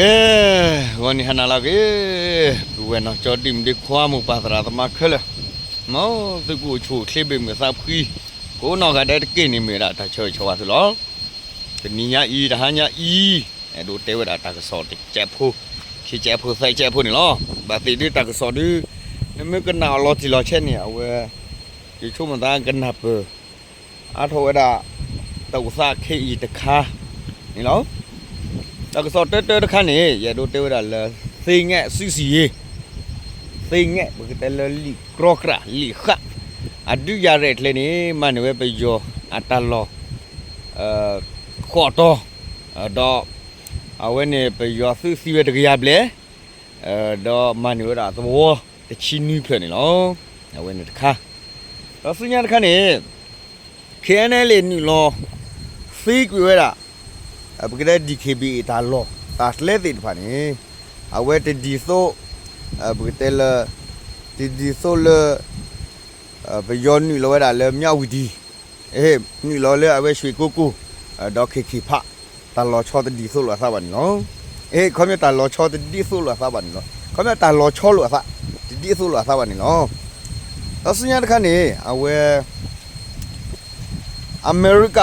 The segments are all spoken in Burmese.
ကဲဝန်ဟနာလာကေဘဝနော်ချောတိမဒီခွာမှုပါသရာသမာခလမောတကူချိုခလိဘေမစာဖီကိုနော်ကတဲ့ကိနေမီရာတချောချောပါသလောတနီညာဤတဟာညာဤအဲ့တို့တဲဝတာတကစောတိကျက်ဖို့ခိကျက်ဖို့ဆိုင်ကျက်ဖို့နီလောဘာတိဒီတကစောဒီနမကနာလောတီလောချက်နေအဝဲဒီချုံမသားကနပ်အထောဝဒတောစာခေဤတခါနီလော တကစောတက်တက်တခါနေရတို့တဲဝရလာသိငဲ့စီစီယေသိငဲ့ဘကတလလီကရကရာလီခအဒူရရက်လေနေမနဝဲပယောအတလောအဲခေါ်တော့တော့အဝဲနေပယောစီစီဝဲတကရပလေအဲတော့မနဝဲတာသဘောတချီနီးဖြစ်နေလောအဝဲနေတခါတော့စညာတခါနေ KNL နီလောဖိကွေးတာ အပကရက် DKB တာလောတာစလက်တိဖာနေအဝဲတဒီဆိုအပကတဲလဒီဒီဆိုလအဘယောနီလောရလေမြောက်ဝီဒီအေးနီလောလေအဝဲရွှေကိုကိုဒေါ်ခေခိဖတာလောချောတဒီဆိုလောသဘာနီနော်အေးခမတာလောချောတဒီဆိုလောသဘာနီနော်ခမတာလောချောလောသဒီဒီဆိုလောသဘာနီနော်အစညာတခါနေအဝဲအမေရိက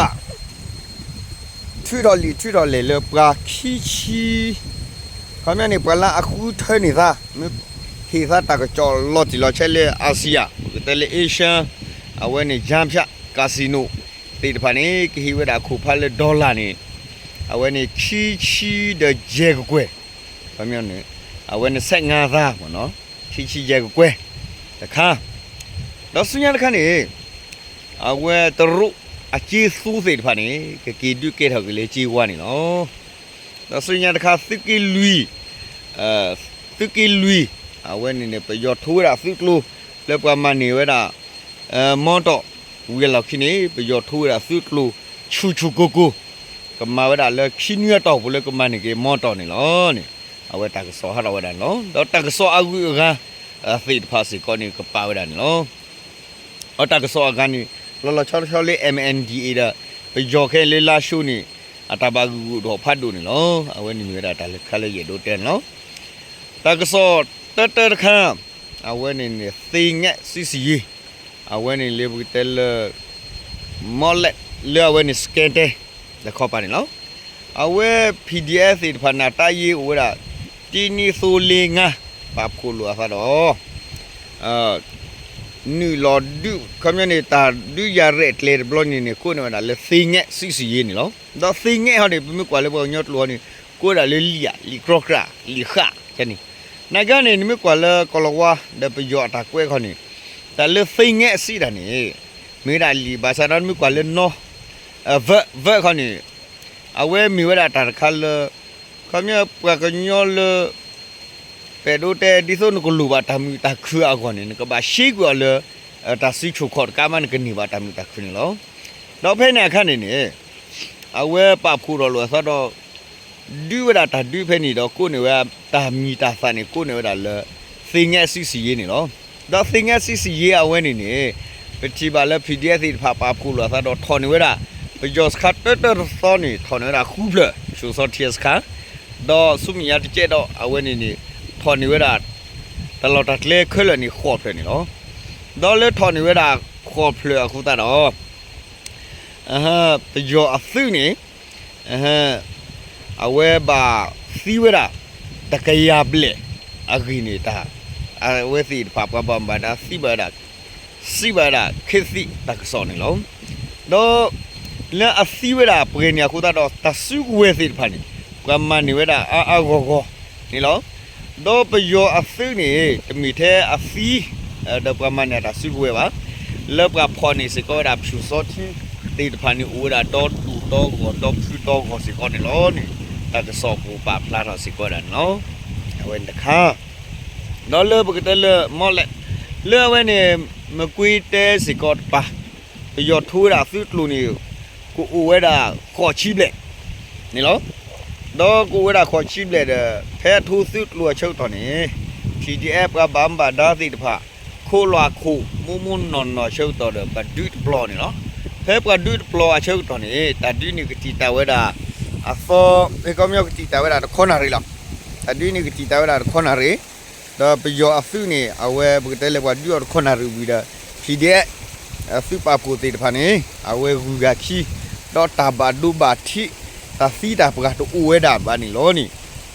ထွေတော်လီထွေတော်လေလပရာခီချီခမနေပလာအခုထဲနေသားမခေသာတကကြောလော်တီလော်ချဲလေအာဆီယာတယ်လေအေရှန်အဝဲနေဂျမ်ဖြတ်ကာစီနိုတေတဖာနေကဟိဝဒခုဖာလေဒေါ်လာနေအဝဲနေခီချီဒဂျေကွယ်ခမနေအဝဲနေဆက်ငါသားပေါ့နော်ခီချီဂျေကွယ်တခါတော့စညာတခါနေအဝဲတရု အချီဆူးစေတဖာနေကကီဒုကေထောက်ကလေးကြီးဝါနေနော်တော့စညာတခါစစ်ကီလူီအဲစစ်ကီလူီအဝဲနေနေပယောထိုးရစစ်ကလူလေပမနေဝဲတာအဲမော်တော့ဝီလောက်ခိနေပယောထိုးရစစ်ကလူချူချူကိုကိုကမဝဲတာလေခိနီရတော့ဘလေကမနေကေမော်တော့နေလောနေအဝဲတာကစောဟာရဝဲတာနော်တော့တာကစောအကူကအဖိတ်ဖာစီကောနေကပါဝဲတာနော်အတာကစောအကန်နေ လောလောချောချောလေး MNDA da ပကြောခဲလေးလာရှုနေအတဘာကူတော့ဖတ်တို့နေလောအဝဲနေမြတာတလည်းခလေးရတို့တဲ့နော်တကစောတတတခါအဝဲနေနေသိငက်စီစီအဝဲနေလေဘူးတယ်မော်လက်လေအဝဲနေစကန်တဲ့လခေါ်ပါနေလောအဝဲ PDF ဒီဖနာတရေးဝဲတာတီနီဆိုလီငါပပ်ခုလိုအဖတော့အာ nu lo du community du ya red le blo ni ne ko ne na le singe si si ye ni lo do singe ha de mi kwa le bo nyot lo ni ko da le li ya li krokra li kha che ni na ga ne ni mi kwa le ko lo wa de pe yo ta kwe kho ni ta le singe si da ni mi da li ba sa don mi kwa le no a ve ve kho ni a we mi wa da ta kha le community kwa ko nyo le ပေဒိုတဲဒီဆိုနကလူဘာတမီတခရအကောနေကဘာရှိကွာလေတာစီချုခေါ်ကမန်ကနေဘာတမီတခရလောတော့ဖဲနေခန့်နေနေအဝဲပဖူတော်လို့ဆိုတော့ဒီဝဒတာဒီဖဲနေတော့ကိုနေဝတာမီတာဖန်နေကိုနေဝတာလေသင်ငယ်စီစီရေးနေလောတော့သင်ငယ်စီစီရေးအဝဲနေနေပတိပါလေ PDF ဒီဖာပဖူလို့ဆိုတော့ထော်နေဝတာပဂျော့စခတ်တက်တော်စောနေထော်နေဝတာခုဘလရှူစောတီစခါတော့ဆုမီယာတကျတော့အဝဲနေနေ ถอนนิเวดาตลอดตัดเล่ขึ้นเลยนี่ขวบเลยนี่เนาะดอลเลถอนนิเวดาขวบเปลือกคุณตาดออ่าฮะไปยออัซึนี่อ่าฮะเอาเวบาซีเวดาตะกยาเบลอากินี่ตาอาเวสีปาปะบอมบาดาซีบาดาซีบาดาคิสิตะกสอนนี่เนาะดอလဲအစီဝဒပရညာခုတာတော့တဆုဝဲစီဖာနေကမန်နေဝဒအာအာဂောဂောနီလော တော့ပယောအဖင်းနေတမီသေးအဖီဒပမနတာစုဝဲပါလောက်ကဖော်နေစကောဒါဖြူစောတီတေတဖာနေဦးဒါတော့တူတော့ကိုတော့ဖြူတော့ကိုစကောနေလောနေတကစောပူပါပလာတော့စကောဒါနော်အဝင်တခါတော့လောပကတလမော်လက်လောဝဲနေမကွေးတဲစကောပါပယောထူးတာဖီလူနေကိုဦးဝဲတာခေါ်ချီးလက်နေလော တော့ကိုဝရခေါ်ချိပလက်တဲ့ဖဲထူးစုလူအချုပ်တော်နေ PDF ကဘမ်ဘာဒါသိတဖခိုးလွာခိုးမုံမုံနော်နော်ချုပ်တော်တဲ့ဘဒွတ်ဘလော့နေနော်ဖဲပကဒွတ်ဘလော့အချုပ်တော်နေတာဒီနိကတိတဝဲတာအစောဘေကောမြောက်ကတိတဝဲတာခေါနာရီလားအဒွိနေကတိတာဝရခေါနာရီတော့ပယောအဖုနေအဝဲဘကတဲလေကွာဒီရခေါနာရီဝီဒါဖီတဲ့အဖုပါပူတေတဖာနေအဝဲဂူဂါခီတော့တာဘာဒူဘာတီ တာဖီတာပကတူဝဲတာဘာနီလောနီ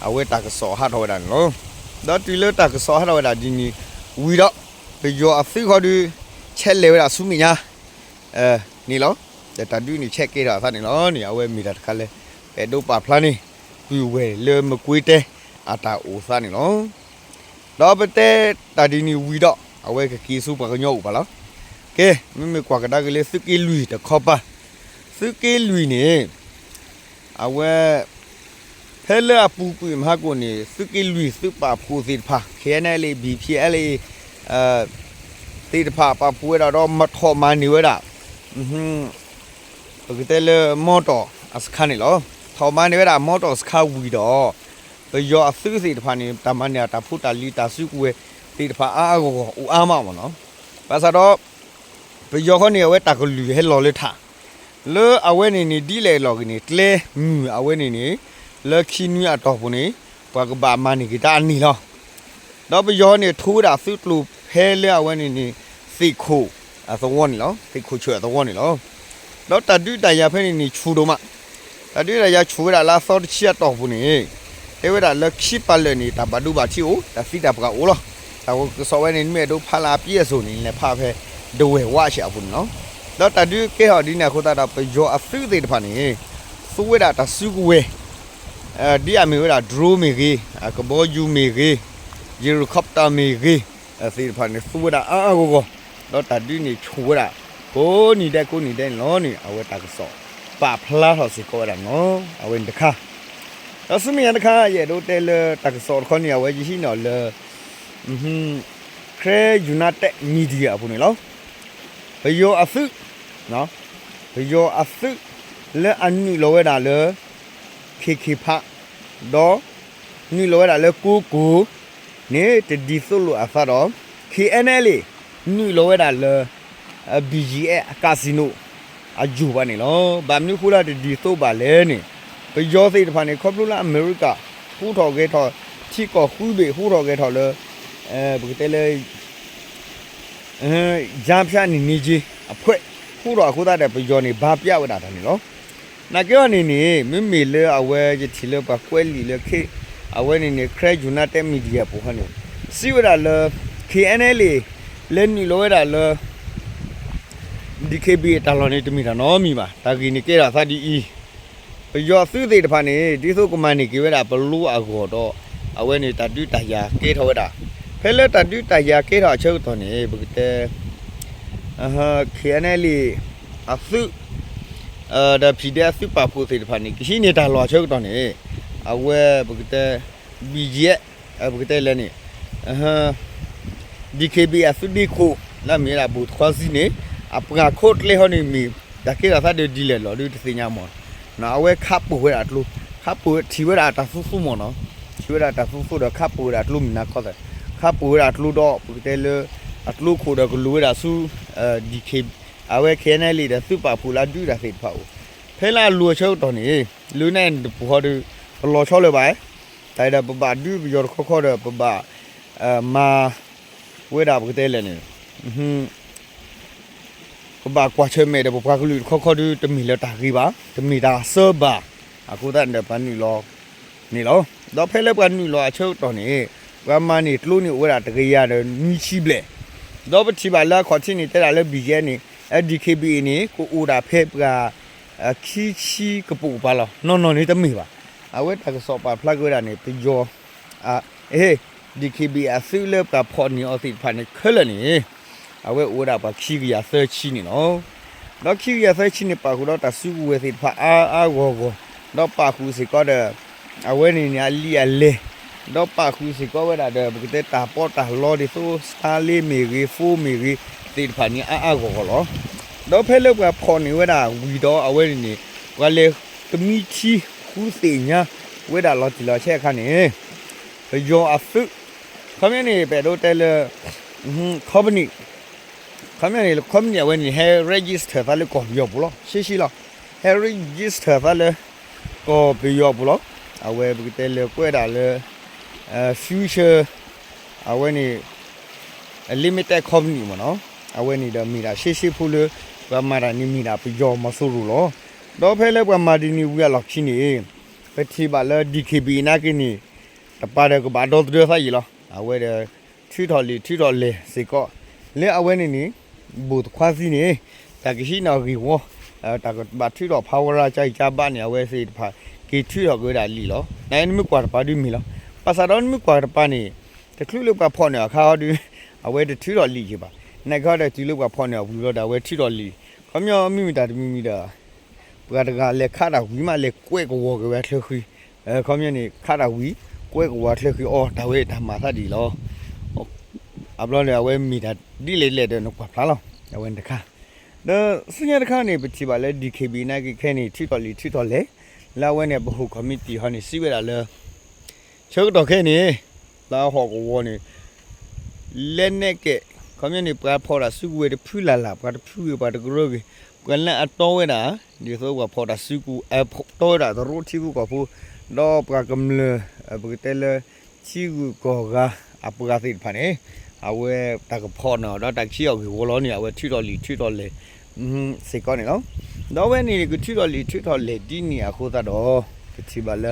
အဝဲတာကစောဟာတော်ဒါလောတော့တီလတာကစောဟာတော်ဒါဒီနီဝီတော့ပယောအဖုခေါ်ဒီချက်လေဝရဆုမညာအဲနီလောတာဒွိနေချက်ကေတာဖာနီလောနီအဝဲမီတာတခါလဲပဲဒူပါဖလာနီပြဝဲလေမကွေးတဲ့အတာအိုစားနီလောတော့ပတဲ့တာဒီနီဝီတော့အဝဲကကီစုပကညောပါလားကဲမမေကွာကဒါကလေးစကီလူတခေါပါစကီလူနေ အဝဲဖဲလာပူပူမဟာကိုနေစကီလူစပါဖူစီဖာခဲနေလေဘီဖြဲလေအဲတေတဖာပပူရတော့မထောမနေဝရอือဟင်းပကတဲ့လေမော်တော်အစခါနေလောထောမနေဝရမော်တော်စခါဝီတော့ဘယောအစုစီတဖာနေတမန်နေတာဖူတာလီတာစုကွေတေတဖာအားကိုဦးအားမမနော်ဘာသာတော့ဘယောခနေဝဲတာကလူဟဲလော်လေထား လေအဝဲနေနေဒီလေလော်ကနေတလဲမြူအဝဲနေနေလက်ခီနူအတော့ဘူးနေဘာကဘာမနီကတာနီလောတော့ဘယောနေထိုးတာစုလူဖဲလေအဝဲနေနေစိတ်ခိုအသဝနီလောစိတ်ခိုချွဲသဝနီလောတော့တတူတရဖဲနေနေချူတော့မတတူတရချူတာလာစောတချီတော့ဘူးနေအဲဝဲတာလက်ခီပါလေနေတာဘဒူဘာချီအိုတဖီတာပကအိုလောဒါကိုစောဝဲနေမြဲတို့ဖလာပြည့်စုံနေလေဖဖဲဒဝဲဝါရှာဘူးနော် တော့တတူကဲဟောဒီနေခိုတာတော့ပယောအဖရီသေးတဖာနေသူဝဲတာတဆုကွဲအဲဒီအမေဝဲတာဒရိုးမီကြီးကဘောယူမီကြီးဂျီရိုကော်ပတာမီကြီးအစီတဖာနေသူဝဲတာအာကိုကိုတော့တတူနေချိုးတာကိုနေတဲ့ကိုနေတဲ့လောနေအဝဲတာကစောပါဖလာဟောစီကိုရနော်အဝဲတခါတော့စမီယန်တခါရဲ့တို့တဲလတာကစောခေါနေအဝဲကြီးရှိနော်လေอือဟင်းခရဲယူနိုက်တက်မီဒီယာဘူးနေလောဘယောအဖု နော်ဘယောအဖုလဲအန်နီလောဝဲတာလေခေခေဖာတော့နီလောဝဲတာလေကူကူနေတဒီဆိုလိုအဖာတော့ KNL နီလောဝဲတာလေ BGA ကာစီနိုအဂျူပါနေလောဗာမျိုးခူလာတဒီဆိုပါလဲနေဘယောစိတ်တဖာနေခေါပလူလာအမေရိကဖူးတော်ခဲ့တော်ချီကောခူးဘေဖူးတော်ခဲ့တော်လေအဲဘယ်တဲလဲအဲဂျမ်ဖြာနေနေကြီးအဖွဲ ခုတော့အခုသားတဲ့ပယောနေဘာပြဝတာတယ်နော်နာကြောနေနေမမေလေအဝဲကြီးတီလေပါကွဲလီလေခေအဝဲနေနေခရက်ဂျူနာတက်မီဒီယာပိုဟနေစီဝရလေ KNL လဲနီလောရလေ DKB တလော်နေတမီတာနော်မိပါတာကီနေကေတာသတိအီပယောသုသေးတဖာနေဒီဆိုကမန်နေကေဝတာဘလူးအကောတော့အဝဲနေတတူတရာကေထောတာဖဲလက်တတူတရာကေထောချုပ်တော်နေဘုကတဲ့ အဟာ KNL အသုအဲဒါ PDF စုပါဖို့သေးတဖာနေကရှိနေတာလော်ချုပ်တော်နေအဝဲဘုကတဲ့ BG အဘုကတဲ့လည်းနေအဟာ DKB အသုဒီကိုလာမီလာဘူခွာစီနေအပကခိုတ်လေဟောနေမီဒါကေရာသဒဒီလေလော်ဒီတစညာမောနာအဝဲခပ်ပူဝဲအတလူခပ်ပူထီဝဲအတဖူဖူမောနော်ထီဝဲအတဖူဖူတော့ခပ်ပူရအတလူမနာခေါ်တယ်ခပ်ပူရအတလူတော့ပူတဲလေအ တလူခိုတော့ကလူဝဲဆူအဲဒီ KB အဝဲခဲနေလီတဲ့စူပါဖူလာဒူတာစိတ်ဖောက်ဖဲလာလူချုပ်တော်နေလူနဲ့ဘော်ဒလော်ချောလေပါတိုင်တာပပဒူပြောခေါ်ခေါ်တော့ပပအမာဝဲတာပတဲလေနေဟွန်းပပကွာချဲမဲတဲ့ပပကလူခေါ်ခေါ်ဒူတမီလတာကြီးပါတမီတာဆဘာအခုတန်တဲ့ပန်နီလောနေလောတော့ဖဲလေပန်နီလောအချုပ်တော်နေဝမ်းမနီတလူနေဝဲတာတကယ်ရတယ်နီးချိပလေ တော့ပတိပါလာခေါ်ချင်းနေတဲ့လာလေဘီရဲနေ DKB နေကိုအိုတာဖဲပကခီချီကပူပါလောနော်နော်နေတမေပါအဝဲတကစောပါဖလတ်ဝဲတာနေပကြောအာအေး DKB အဆူလပ်ကဖော်နီအစီဖာနေခလနေအဝဲအိုတာပါခီကရဆာချီနေနော်တော့ခီကရဆာချီနေပါခုတော့တဆူဝဲစီဖာအာအာဂောဂောတော့ပါခုစီကောတဲ့အဝဲနေညာလီအလေ တော့ပါခုစီကောဝဲတာတဲ့ဘကတဲ့တာပေါ်တာလော်ဒီဆိုစတာလီမီရီဖူမီရီတေဖာနီအာအာကိုလောတော့ဖဲလောက်ကဖော်နေဝဲတာဝီတော့အဝဲနေဝါလေကမီချီခူးစီညာဝဲတာလော်တီလော်ချက်ခါနေယောအဖုခမနေပဲတော့တဲလဟင်းကော်ပနီခမနေကော်ပနီဝဲနေဟဲ register ဖာလေကောယောဘူးလို့ရှိရှိလား h ဲ register ဖာလေကောဘယောဘူးလို့အဝဲဘကတဲလေကွဲတာလေ အဲ future အဝဲနေ limited company မနော်အဝဲနေတော့မီတာရှေ့ရှေ့ဖူးလို့ဘမရာနီမီတာပြောမဆိုးလို့လောတော့ဖဲလဲဘမဒီနီဝီလောက်ချင်းနေပတိပါလာ DKB နာကင်းနေတပါရကဘာတော့တဲ့ဆိုင်လောအဝဲတဲ့ထီတော်လီထီတော်လေစေကောလဲအဝဲနေနေဘူခွာစီနေတကရှိနော်ကြီးဝအဲတကဘာထီတော် power ကြိုက်ကြပါနေအဝဲစေတဖာကေထီတော်ကိုဒါလီလောနိုင်မကွာပါဒီမီလော ပါစာတော့မကွာပါနေတခလူလောက်ပါဖော်နေအခါဒီအဝဲတထီတော်လီကြီးပါနိုင်ခါတဲ့ဒီလောက်ကဖော်နေဘူးလို့ဒါဝဲထီတော်လီခမျောမိမိတာတမိမိတာပကတကလက်ခတာဝီမလက်ကွဲကောကပဲလှခွီအဲခမျောနေခတာဝီကွဲကောလှခွီအော်ဒါဝဲဒါမာသတ်ဒီလောအပလောလေအဝဲမိတာဒီလေလေတဲ့နော်ဖလားလောအဝဲတခါဒါစညာတခါနေပတိပါလေ DKB နိုင်ခဲနေထီတော်လီထီတော်လေလာဝဲနေဘဟုကမတီဟောနေစီဝဲတာလေ ချုပ်တော့ခဲနေလာဟောကောဝနေလက်နဲ့ကဲခမနေပကဖော်တာစုဝဲတဖူလာလာပကတဖူရပါတကရောကကွန်လန်အတော်ဝဲတာဒီဆိုကဖော်တာစုကူအတော်တာတော့ချီကူကဖူတော့ပကကမလပကတဲလချီကူကောကအပကသိဖာနေအဝဲတကဖော်နော်တော့တချီရောက်ဝလောနေအဝဲထီတော်လီထီတော်လေอืมစေကောနေနော်တော့ဝဲနေကထီတော်လီထီတော်လေဒီနေအခုသတော့ကချီပါလာအဝဲစီဖာနေကဘာဂေကလီပါကူရဖာနာမနော်ခေအဝဲနေတကောရခဲဦးတော့လောတော့ပချိပါလေဟင်းအဝဲအတမဒီအခုတော့မိမိလခုနာကဒူတစင်ရပါနာဂိလေအဝဲနေနေပကတဘီဟာမူအာအတယေမူအာလာ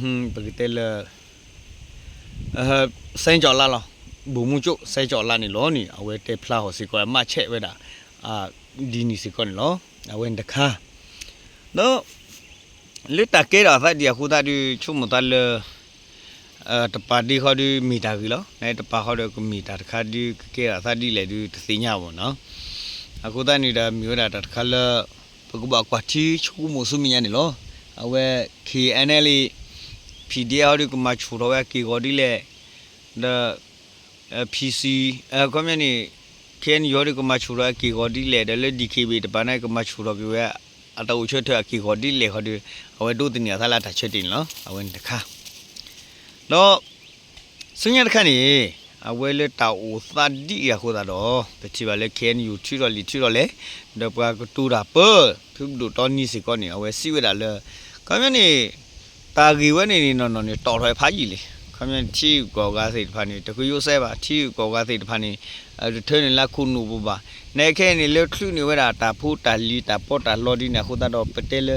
ဟွန်းပကတဲလအစင်ကြော်လာလောဘူမှုကျစဲကြော်လာနေလောနီအဝဲတေဖလာဟောစီကွာမချဲဝဲတာအာဒီနီစီကွန်လောအဝဲတခါတော့လက်တကဲတာဖတ်ဒီခုတာဒီချုံမတလအဲ တပါဒီခေါ်ဒီမီတာကြီးလောနဲတပါခေါ်ဒီမီတာတခါဒီကဲတာသတ်ဒီလေဒီသစညာပေါ့နော်အခုတန်နေတာမျိုးတာတခါလပကဘကွာတီချူမဆုမီယနေလောအဝဲ KNL PDF ဒီကမချူတော့ဝဲ K ကိုဒီလေ the PC အကွန်မြူနီ KN ရောဒီကမချူတော့ K ကိုဒီလေတယ်လေ DKB တပနိုင်ကမချူတော့ပြဲအတူချွတ်ထ K ကိုဒီလေဟောဒီအဝဲတို့တင်ရသလာတချွတ်တင်လောအဝဲတခါ တော့စညတခါနေအဝဲလက်တာအိုသတ်ဒီရခိုးတာတော့တချီပါလေခဲနီယူချီတော့လီချီတော့လေဒပကတူတာပပြုဒူတော်နီစီကောနေအဝဲစီဝဲတာလေကမနေတာဂီဝဲနေနေနော်နော်နေတော်ထွယ်ဖားကြီးလေခမန်ချီကောကားစိတ်တဖာနေတကူယိုဆဲပါချီကောကားစိတ်တဖာနေအဲထဲနေလက်ခုနူဘူပါနေခဲနေလေခလူနေဝဲတာတာဖူတာလီတာပေါ်တာလော်ဒီနေခိုးတာတော့ပတဲလေ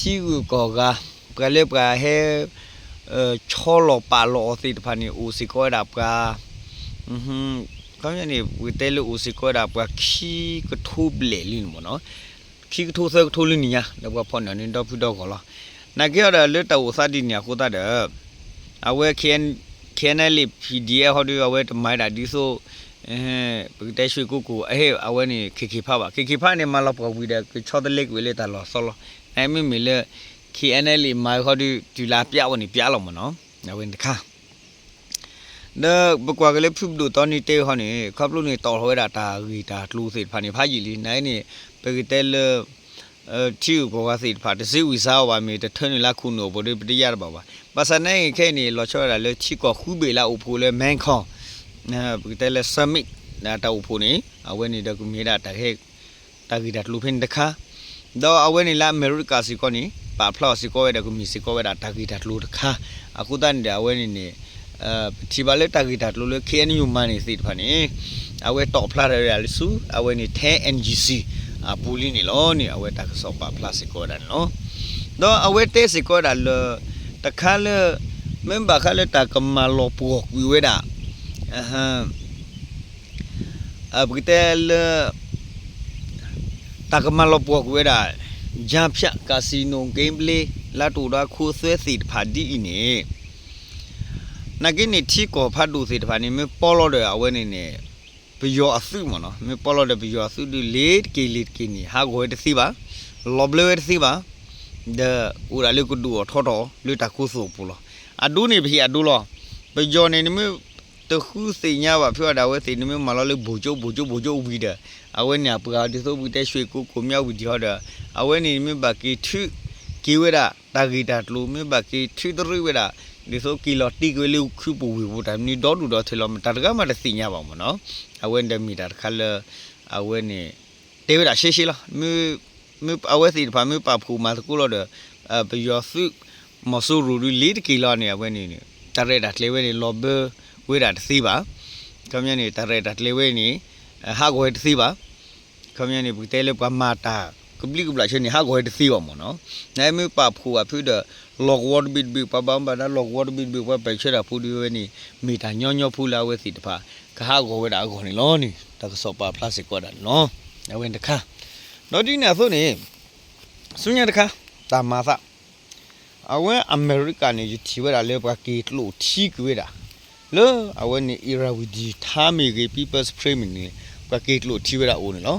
ချီကောကားပကလေပကဟဲ เออชอลอปาลอสิตพันนี่อูสิก้อยดับกาอือฮึก็อย่างนี้วิเตลูอูสิก้อยดับกาขี้ก็ทูบเลลินหมดเนาะขี้ก็ทูเซก็ทูลินเนี่ยแล้วก็พอนนี่ดอกพี่ดอกก็ล่ะนักเกี่ยวเด้อเลือดตาอูซาดิเนี่ยกูตาเด้อเอาเวเคนเคนเลย PDF ဟောဒီအဝဲတမိုင်းတာဒီဆိုအဲပကတဲ့ရွှေကိုကိုအဲအဝဲနေခေခေဖပါခေခေဖနေမလောက်ပဝီတဲ့ချောတလက်ဝေလေတာလောဆောလောအဲမင်းမီလေ KNL မိုင်ခေါ်ဒီဒီလာပြဝနေပြလောမနော်နဝင်တခါဒါဘကွာကလေးဖုဘဒတော်နီတေဟောနေခပ်လို့နေတော်ဟွဲတာတာဂီတာလူစိဖာနေဖာကြီးလီနိုင်နေပကတဲလအဲတီကိုကစိဖာတစီဝီစားဝါမီတထန်လာခုနိုဘဒပတိရပါပါပါစနေခဲနေလောချောရလေချီကောခူဘေလာဥဖိုလေမန်ခေါနာပကတဲလဆမစ်နာတောက်ဖိုနေအဝဲနေတကူမြေတာတဟဲတာဂီတာလူဖင်တခါတော့အဝဲနေလာအမေရိကစီကောနေ ပါဖလော့စီကိုဝဲတဲ့ကိုမီစီကိုဝဲတာတာဂီတာလူတခါအခုတန်တဲ့အဝဲနေနေအဲဒီပါလေတာဂီတာလူလေ KNU မန်နေစီတဖာနေအဝဲတော့ဖလာရရလစုအဝဲနေ 10NGC အပူလီနေလောနေအဝဲတာဆောပါဖလာစီကိုဒါနော်တော့အဝဲတဲစီကိုဒါလတခါလေမင်ဘာခါလေတာကမလောပူကွေဝဲတာအဟမ်အဘကတဲလတာကမလောပူကွေဝဲတာ ဂျာဖြတ်ကာစီနိုဂိမ်းပလေးလာတူတာခိုးဆွဲစီတဖာဒီအင်းနေနဂိနေချီကိုဖတ်တူစီတဖာနေမပေါ်လို့တယ်အဝဲနေနေပယောအစုမနော်မေပေါ်လို့တဲ့ပယောအစုဒီလေကေလေကေနီဟာကိုတစီပါလောဘလေတစီပါဒါဦးရလေကုဒူထော်တော်လေတခုဆိုပူလောအဒူနေပြီအဒူလောပယောနေနမေတခုစိညာပါဖြောတာဝဲစိနမေမလောလေဘူကျုပ်ဘူကျုပ်ဘူကျုပ်ဝီတဲ့အဝဲညာပကာဒီဆိုဘူးတဲ့ရွှေကိုကိုမြောက်ဝီဒီဟောတာ အဝဲနေမေဘာကီထုကီဝဲတာတာဂီတာတလူမေဘာကီထုတရိဝဲတာဒီဆိုကီလောတီကွေလူခုပူဝီဘူတာနီဒေါ်ဒူဒေါ်ထေလောမတာတကမတစိညာပါမနော်အဝဲတဲ့မီတာခါလအဝဲနေတေဝတာရှေးရှေးလားမမအဝဲစီဖာမပါဖူမာစကူလို့အပယောစုမဆူရူရီလီတကီလာနေအဝဲနေတရဲတာလေဝဲနေလောဘဝဲတာတစီပါကမြနေတရဲတာလေဝဲနေဟာကိုတစီပါကမြနေဘူတဲလေပမာတာ ကပလီကပလာချင်းနေဟာကိုတစီပါမနော်နိုင်မပါဖူအဖိဒလော့ဝတ်ဘစ်ဘီပဘမ်ဘာဒါလော့ဝတ်ဘစ်ဘီဝဲပဲချရာဖူဒီဝဲနေမီတာညောညောဖူလာဝဲစီတဖာကဟာကိုဝဲတာကိုနေလောနီတကစောပါပလတ်စတစ်ကောတာနော်အဝင်တခါတော့ဒီနေ့ဆိုနေဆွညတခါတာမာသအဝဲအမေရိကန်နေယူတီဝဲတာလေပကီတလို့ထီကွေးတာလောအဝဲနေအီရာဝီဒီထားမီကေ people's frame နေပကီတလို့ထီဝဲတာအိုးနေလော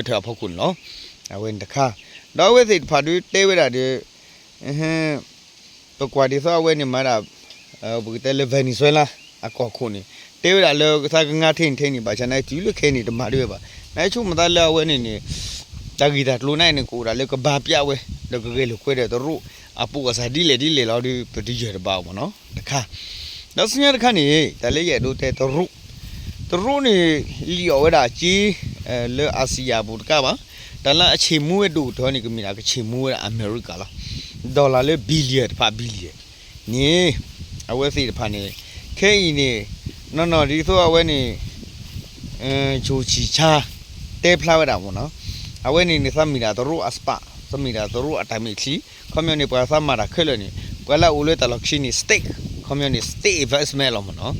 တ်ထဖောက်ခုနော်အဝဲတခါတော့ဝဲစိဖာတူတဲဝဲတာဒီအဟင်းပကွာဒီသောဝဲနေမှာတာဘုကတဲလေဗနီဇွဲလာအကောခုနေတဲဝဲတာလောကစားကငါထင်းထင်းနေပါချန်နိုင်ဒီလိုခဲနေတမတွေပါနိုင်ချုံမသားလဲဝဲနေနေတဂီတာလိုနိုင်နေကိုတာလေကဘာပြဝဲလကကဲလိုခွဲတဲ့တို့အပူကစားဒီ လေဒီလေလောက်ဒီပတိကျရပါဘောနော်တခါနောက်စညတခါနေတလေးရဲ့တို့တဲ့တို့တို့နေလီယောဝဒါကြီးအဲလေအာဆီယာဘူတကပါတလအချေမူးရဲ့တို့တော့နေကမိတာကချေမူးရဲ့အမေရိကလားဒေါ်လာလေဘီလီယံဖာဘီလီယံနေအဝဲစီတဖာနေခဲအီနေနော်နော်ဒီဆိုအဝဲနေအဲဂျိုချီချာတဲဖလာဝဲတာပေါ့နော် အဝဲနေနေသမီတာတို့အစပါသမီတာတို့အတိုင်မီချီကွန်မြူနီပါသမတာခဲလနေပလာဦးလေတလောက်ရှိနေစတိတ် community state investment လို့မနော်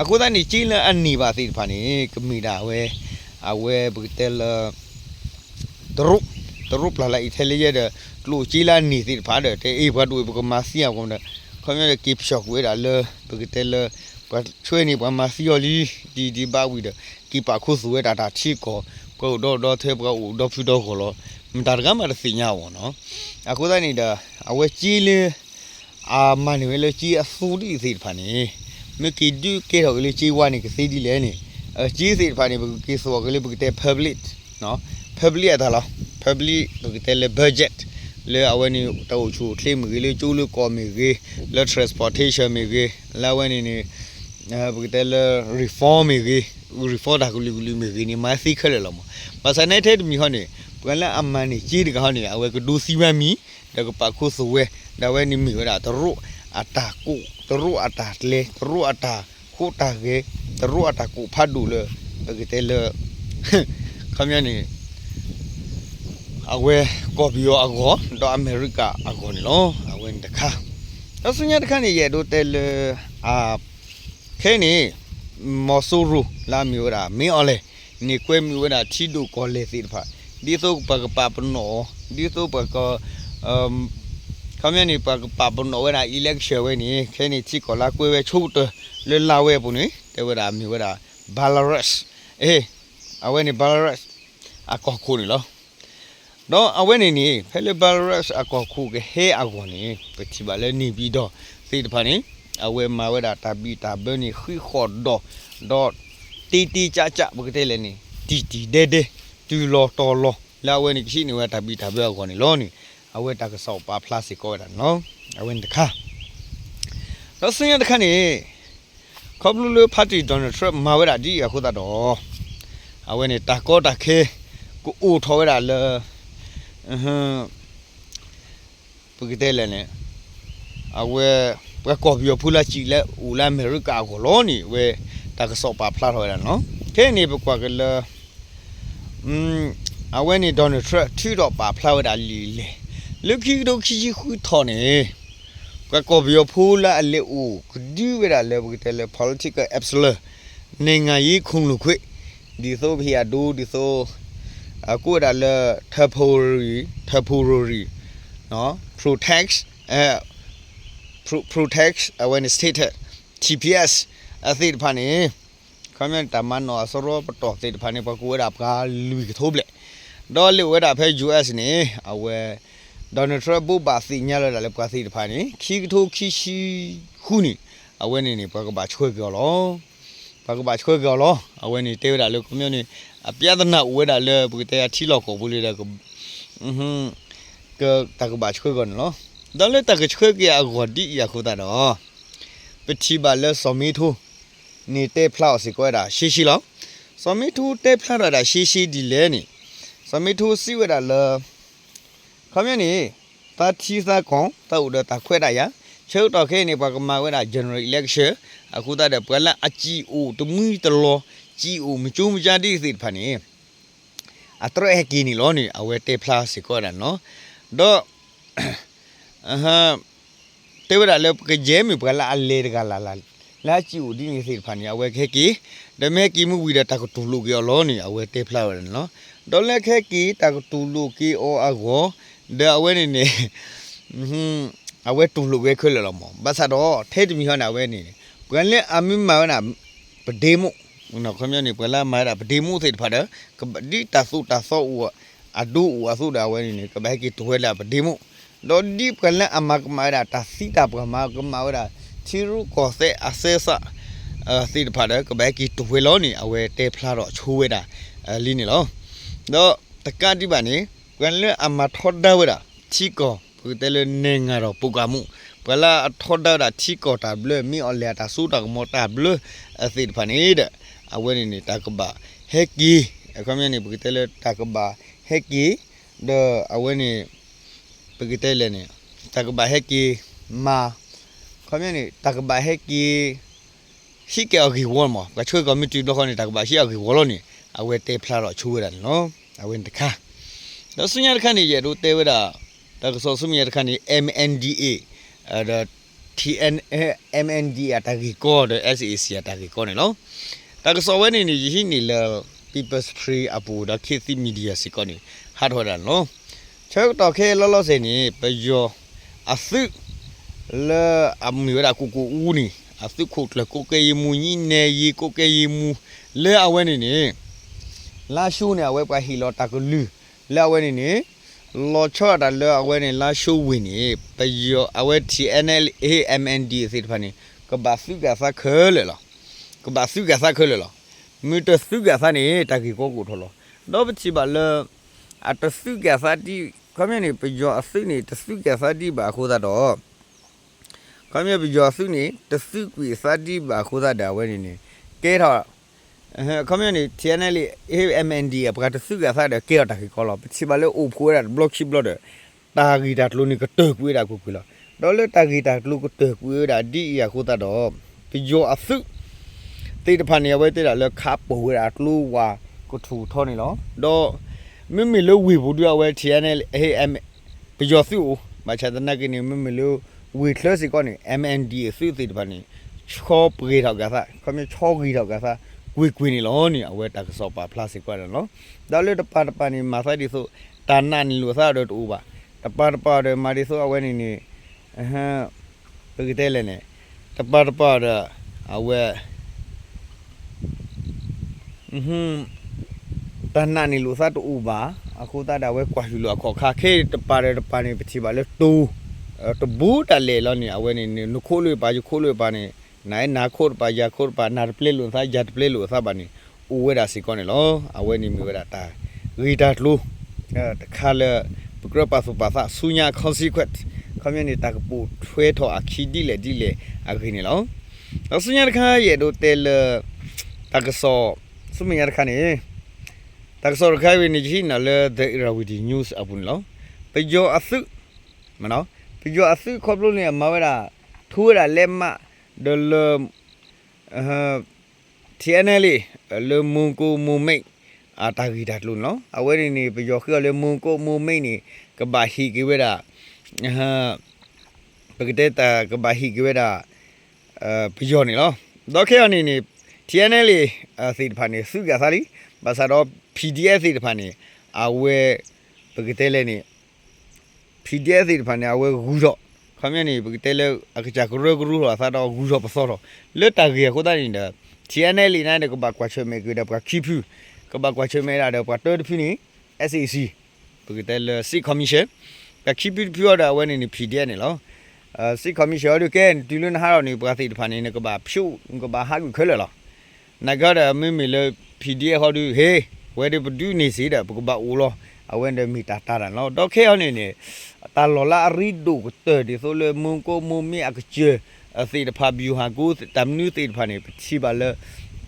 အခုတည်းနေကြီးလအနီပါသေးဖာနေကမီတာဝဲအဝဲဘူတဲလဒရုဒရုပလာလိုက်ထဲလေးရတဲ့လူကြီးလာနေသေးဖာတဲ့အေးဘာတို့ဘကမစီအောင်တဲ့ community keep shock ဝဲတာလေဘူတဲလဘာချွေးနေဘာမစီယောလီဒီဒီပါဝီတဲ့ကီပါခုစဝဲတာတာချီကို ကိုတော့တော့သေးဘောတော့ဖီတော့ကိုလို့မတာကမှာစညာဝနော်အခုတည်းနေတဲ့အဝဲကြီးလေးအာမန်ဝဲလေကြီးအဆူဒီစီဖာနေမကီဒူကေတော့လေကြီးဝါနေကစီဒီလဲနေအကြီးစီဖာနေဘကေဆိုကလေဘကတဲ့ public နော် public အတာလား public ဘကတဲ့လေ budget လေအဝဲနေတော့ချူထလိမကြီးလေကျိုးလို့ကောမီကြီးလေ transportation မီကြီးလာဝဲနေနေဘကတဲ့လေ reform မီကြီး reform တာကလူလူမီကြီးနေမသိခက်လေလောမမစနေတဲ့မီဟောနေဘကလည်းအမှန်နေကြီးတကဟောနေအဝဲကဒူစီမမီတကပါခုစဝဲဒါဝဲနိမိဝဒါတရုအတာကုတရုအတာလေတရုအတာခုတာကေတရုအတာကုဖတ်ဒူလေဘကတဲလေခမယနေအဝဲကော်ပီယောအကောတော့အမေရိကအကောနော်အဝဲတခါတော့စညာတခါနေရတော့တဲလေအာခဲနေ မော်ဆူရူလာမျိုးရာမင်းအော်လေနေကွဲမျိုးရာချီဒူကောလေစီတဖာဒီတော့ပကပပနောဒီတော့ပကအမ်ခမနီပပပနောဝဲနာ election ဝဲနေခဲနေချီကောလာကွဲဝဲချုပ်တလဲလာဝဲပုန်နေတဲဝဲတာမြေဝဲတာ Belarus အေးအဝဲနေ Belarus အကောခုနေလောတော့အဝဲနေနေဖဲလဘရတ်အကောခုကဟဲအကောနေပတိပါလဲနေပြီးတော့သိတဖာနေ အဝဲမဝဲတာတပီတာဘဲနေခိခေါ်တော့တော့တီတီကြကြဘကတဲ့လဲနေတီတီဒဲဒဲတူလောတော်လောလာဝဲနေရှိနေဝဲတပီတာဘဲအကောနေလောနေအဝဲတကဆောက်ပါပလတ်စကောတာနော်အဝဲတခါတော့စင်ရတခါနေခေါပလူလူဖတ်တီဒေါ်နယ်ထရမဝဲတာဒီအခုတော့အဝဲနေတာကောတာခဲကိုအိုထော်ဝဲတာလဲအဟမ်ပကတဲ့လည်းနဲ့အဝဲ ပကောပြဖူလာချီလဲဦးလာအမေရိကာကိုလောနီဝဲတကဆောပါဖလာထော်ရနော်ခဲနေပကွာကလอืมအဝဲနေဒေါ်နယ်ထရက်ထီတော့ပါဖလာဝတာလီလေလူခီတို့ခီခူထော်နေပကောပြဖူလာအလေဦးကဒီဝဲတာလဲပကတဲ့လဲ political absolute နိုင်ငံရေးခုံလူခွေဒီဆိုဖီယာဒူဒီဆိုအခုဒါလဲ temporary temporary နော် protect အဲ pro- protect uh, when it's stated TPS အသိတဖာနေခမန်တမန်နော်ဆရောပတော်သိတဖာနေပကူဝဒါပကလူကထိုးပလက်ဒေါ်လီဝဒါဖဲ US နေအဝဲဒေါ်နယ်ထရဘူဘာစီညာလာလဲပကသိတဖာနေခီကထိုးခီရှိခုနီအဝဲနေနေပကဘာချွေပြောလောပကဘာချွေပြောလောအဝဲနေတေဝဒါလို့ကွန်မြူနီအပြဒနာဝဲတာလေဘုကတဲ့ချီလောက်ကိုဘူးလေကอือဟင်းကတကဘာချွေကောနော် ဒါလည်းတကချွဲကရဂေါ်ဒီရခုတာတော့ပတိပါလဲစောမီထူနေတဲ့ဖလောက်စီကွဲတာရှိရှိလောစောမီထူတဲ့ဖလောက်တာရှိရှိဒီလဲနေစောမီထူစီဝတာလဲခမင်းနေတာတီစာကွန်တောက်တော့တခွဲတာရချုပ်တော့ခဲနေပါကမာဝဲတာ general election အခုတတဲ့ပွဲလာအချီအိုတမီတလောကြီးအိုမချိုးမကြတိစိဖာနေအတရဟကီနီလောနေအဝဲတေဖလားစီကောရနော်တော့ aha tewra le ke jemi pala alle ga la la la chi u di ni se phan ya we khe ki de me ki mu wi da ta ko tu lu ge lo ni a we te phla wa no do le khe ki ta ko tu lu ki o a go de a we ni ni hm a we tu lu ge khe lo mo ba sa do the ti mi ha na we ni pwen le a mi ma na pde mu no khom ya ni pala ma ra pde mu se pha da di ta su ta so u a du u a su da we ni ni ka ba ki tu we la pde mu လောဒီပကလအမကမာရာတသီတာပကမာကမာရာချီရူကောစေအဆေဆာအသီတဖာတဲ့ကဘဲကီတဝေလောနီအဝဲတေဖလာတော့ချိုးဝဲတာအလီနေလောတော့တကတိပါနေကွန်လအမထောဒဝဲတာချီကောဘူတဲလနေငါတော့ပုကမှုပလာအထောဒတာချီကောတာဘလမီအလျာတာဆူတာမောတာဘလအသီတဖာနေတဲ့အဝဲနေနေတာကဘာဟက်ကီအခမင်းနေဘူတဲလတာကဘာဟက်ကီဒအဝဲနေ ပကတဲလနေတကဘာဟက်ကီမာခမနေတကဘာဟက်ကီရှိကေအဂီဝမကချွေကမတီတော့ခနေတကဘာရှိအဂီဝလောနေအဝဲတေဖလာတော့ချူရတယ်နော်အဝဲတခါတော့စညာတခါနေရတော့တေဝတာတကဆောစညာတခါနေ MNDA အဲ့ဒါ TN MND အတကီကောတဲ့ SAC အတကီကောနေနော်တာကစောဝဲနေနေရင်းနေလာ people's free အပူဒါခေစီမီဒီယာစီ trước đó khi lo lo gì nhỉ. Bây giờ à sự là à mình đã cụ cụ u nè à sự cột là cô cây mu nhí nè gì cô cây mu. Lỡ à quên nè lá su nè quên cái hi lo ta cứ lư. Lỡ quên nè lo cho đã lỡ à quên nè lá su quên nè bây giờ à quên T N L A M N D gì thế này cái bà sự cả sa khơi rồi cái bà sự cả sa khơi rồi mình tới sự cả sa nè ta kỳ cô cụ thôi rồi đó chỉ bảo là à tới sự cả sa đi ချီပါလအတစုကစားတီခမနေပကြောအစုနေတစုကစားတီပါခိုးတာတော့ခမပကြောအစုနေတစုကွေစားတီပါခိုးတာဒါဝဲနေနေကဲတော့အဲခမနေ channel AMND အပကတစုကစားတယ်ကဲတော့တကီကောလောပချီပါလေအိုဖိုးရ block chip block တာဂီတာတလူနေကတကွေးတာကိုကွေးလောတော့လေတာဂီတာတလူကတကွေးတာဒီရခိုးတာတော့ပကြောအစုတေတဖာနေဝဲတေတာလဲခါပိုဝဲတာတလူဝါကိုထူထောနေလောတော့ မိမိလိုဝီဘူးတော့ဝဲ TNL AM ပကျော်စုမချတဲ့နကနေမိမိလိုဝီကလစီကောနေ MND စုတေတဖာနေချောပရေတော့ကစားခမချောကြီးတော့ကစားဝီကွေနေလောနေအဝဲတက်ဆော့ပါပလတ်စကွာနော်ဒါလေတပါတပါနေမာဆိုင်ဒီဆိုတာနာနီလိုစားတော့တူပါတပါတပါတယ်မာဒီဆိုအဝဲနေနေအဟမ်းပကတဲ့လည်းနေတပါတပါတော့အဝဲ อืมตา တနာနီလိုစတူဘာအခုတတာဝဲကွာလူလခေါ်ခါခဲတပါရတပါနေပချီပါလေတူတဘူးတလေလောနေအဝဲနေနခိုးလွေပါခိုးလွေပါနေနိုင်နာခိုးပါရခိုးပါနာပလေလုံသာဂျတ်ပလေလုံသာပါနေဦးဝဲတာစီကောနေလောအဝဲနေမိဝဲတာတာရီတာလူတခါလေပကရပါစပါသဆူညာခေါစီခွတ်ခမင်းနေတာကပူထွဲထော်အခီဒီလေဒီလေအခင်းနေလောဆူညာတခါရဲ့တို့တဲလတကဆောဆူမညာတခါနေ tak sor khai we ni ji na le the irawidi news apun lo pe jo asu mano pe jo asu khop lo ne ma wa da thu da le ma de le uh tnl le mun ko mu mai a ta gi da lu no a we ni ni pe jo khio le mun ko mu mai ni ka ba hi ki we da ha pe ke ta ka ba hi ki we da uh pe jo ni lo do khe ni ni tnl a si pha ni su ga sa li ဘာသာတော့ PDF တွေဖာနေအဝဲပကတဲလဲနေ PDF တွေဖာနေအဝဲဂူတော့ခမနေပကတဲလဲအကကြကရကရလာသာတော့ဂူတော့ပစောတော့လွတ်တာကြီးခိုးတာနေတာ channel လေးနိုင်တဲ့ကဘာကွာချမေကတဲ့ဘာခိဖူကဘာကွာချမေလာတဲ့ဘာတော်တဖီနေ SAC ပကတဲလဲစီကော်မရှင်ကခိဖူပြောတာဝဲနေနေ PDF နေလောအစီကော်မရှင်တို့ကဲဒီလွန်းဟာတော့နေပကတိတဖာနေကဘာဖြူကဘာဟာကိုခဲလောနာကရမင်းမီလေ PDF ဟောဒီဟေး ဝဲဒီပဒူနေစီတာပကဘအူလောအဝဲတဲ့မီတာတာရနော်တော့ခဲအနေနဲ့တာလော်လာရီဒိုတဲ့ဒီဆိုလေမုံကိုမုံမီအကချေအစီတဖာဘီဟာကိုတမ်နူးတေဖာနေပချီပါလေ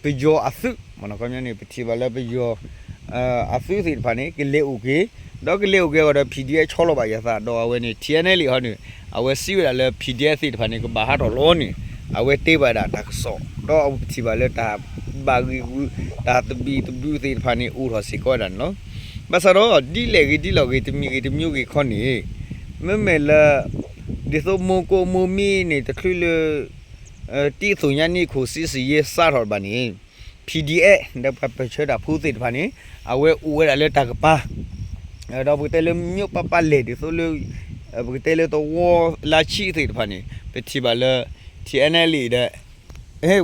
ပဂျောအဆုမနကမြနေပချီပါလေပဂျောအဆုစီဖာနေကလေအိုကေတော့ကလေအိုကေတော့ PDF ချောလို့ပါရသတော့အဝဲနေ TNL ဟောနေအဝဲစီရလေ PDF စီတဖာနေကဘာဟာတော့လောနေ awe te ba da tak so do au chi ba le ta ba gi gu ta tu bi tu bu te pha ni u ro si ko da no ba sa ro di le gi di lo gi ti mi gi ti myu gi khon ni me me la di so mo ko mo mi ni ta khlu le ti so nya ni khu si si ye sa ro ba ni PDA ဒါပပချတာဖူးသိတဖာနေအဝဲဦးဝဲတာလဲတာကပါတော့ဘုတဲလမြုပ်ပပလေဒီဆိုလို့ဘုတဲလတော့ဝလာချီသိတဖာနေပတိပါလဲ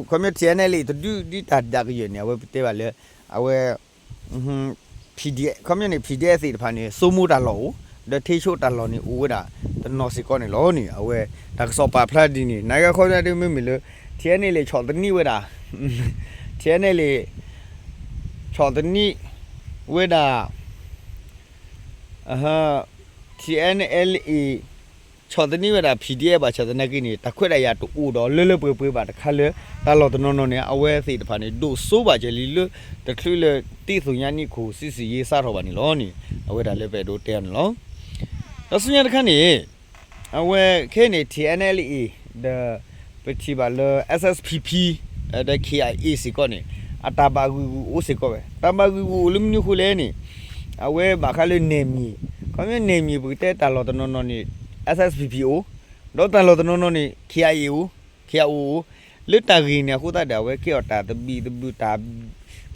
ความเป็นเทียนเลยตัวดูดีตัดดักอยู่เนี่ยเว้ยเตะว่าเลยเอาเว้ยอืม PDF ความเป็นนี่ PDF สิพันนี่ซูมูตาโลเดทีโชตาโลนี่อูดาตนอสิก่อนนี่โลนี่เอาเว้ยดักสอบปาพลาดนี่นายก็คนได้ไม่มีเลยเทียนเลยชอตนี่เว้ยดาเทียนเลยชอตนี่เว้ยดาอ่าฮะ TNLE ချော်တနိဝဒ PDF ပါချာတနကိနေတခွက်ရရတူဦးတော့လွတ်လွတ်ပွေပွေပါတခါလေတလော်တနော်နော်နေအဝဲစိတဖာနေဒိုဆိုးပါချေလီလွတခလူလေတိစုညာနိခုစစ်စီရေးစားတော့ပါနေလောနီအဝဲဒါလည်းပဲဒိုတဲနလောတော့စညာတခါနေအဝဲခဲနေ TNLE the ပတိပါလ SSPP တဲ့ KIA စီကောနေအတာဘာဂူအိုစီကောပဲတဘာဂူလူမနခုလဲနေအဝဲဘာခါလေနေမီခေါင်းနေမီဘူးတဲ့တလော်တနော်နော်နေ SSPPO တော့တန်လို့တနုံနုံနေ KIAO KIAO လစ်တာဂီနေခုတတာဝဲကေတာတဘီတဘူတာ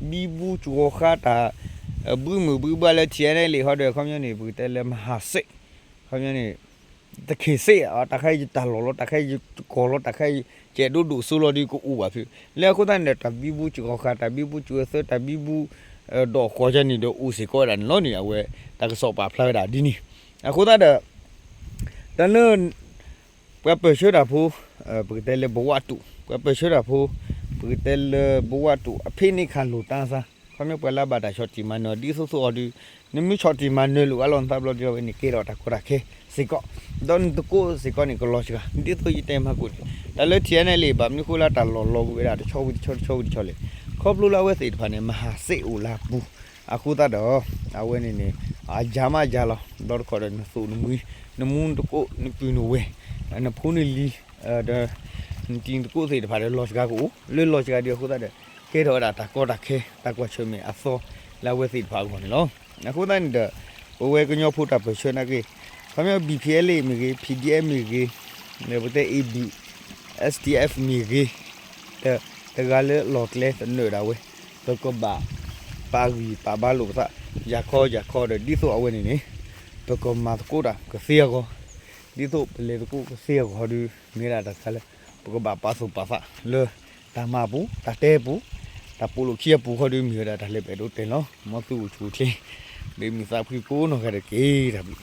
ဘီဘူးချောခတာဘူးမဘူးဘလာချဲနေလေဟောတယ်ခမနေဘူးတဲလေမဟာစိခမနေတခေစေအတခိုင်တလောလတခိုင်ကောလတခိုင်ကျဲဒူဒူဆူလိုဒီကိုဥပါဖြစ်လေခုတန်တဲ့တဘီဘူးချောခတာဘီဘူးချွေစတဘီဘူးတော့ခေါ်ချနေတော့ဥစီကောရန်လောနေအဝဲတကစောပါဖလာတာဒီနီအခုတတဲ့ တနန်ပပရှရာဖူပကတဲလေဘဝတူပပရှရာဖူပကတဲလေဘဝတူအဖိနိခါလူတန်းစားခမပလာဘာတာရှော့တီမနော်ဒီဆိုဆိုအဒီနမီရှော့တီမနော်လူအလွန်တပ်လို့ပြောနေကေတော့တခုရခဲစီကောဒွန်တကိုစီကောနီကလောချကဒီတော့ယတဲမှာကိုတလဲတီယနေလေဘာမြခုလာတလောလောဝေးတာချောဝီချောချောဝီချောလေခေါပလူလာဝဲစီတဖာနေမဟာစေဦးလာဘူးအခုတတော့အဝဲနေနေ အာဂျာမဂျာလောဒေါ်ခေါ်တယ်နဆူနမူနမွန်တကိုနပူနဝဲနဖုန်လီအဲဒါတင်တကိုစီတဖာလေလော့ချကကိုလေလော့ချကဒီခုတတဲ့ကေတော့တာတကောတာခဲတကွာချွမေအစောလာဝဲစီတဖာကိုနော်အခုတန်းတဲ့ဘဝကညောဖုတာပချွနာကေခမ BPL မြေကေ PDM မြေကေနေဘတဲ့ AB STF မြေကေတဲ့တကလည်းလော့ကလေးနေတာဝဲတော့ကဘာ ပါဂီပါဘာလို့သာရခေါ်ရခေါ်တဲ့ဒီဆိုအဝဲနေနေတော့ကမတ်ကိုတာကစီယောဒီဆိုပလေကိုကစီယောဟောဒီမိလာတခါလေပကဘာပါဆိုပါဖာလေတာမဘူးတာတဲဘူးတာပူလို့ခီယပူခေါ်ဒီမိရတာလေပဲတော့တင်လို့မသူ့ချူချင်းလေမီစာဖီကိုနော်ခရကေတာပြီ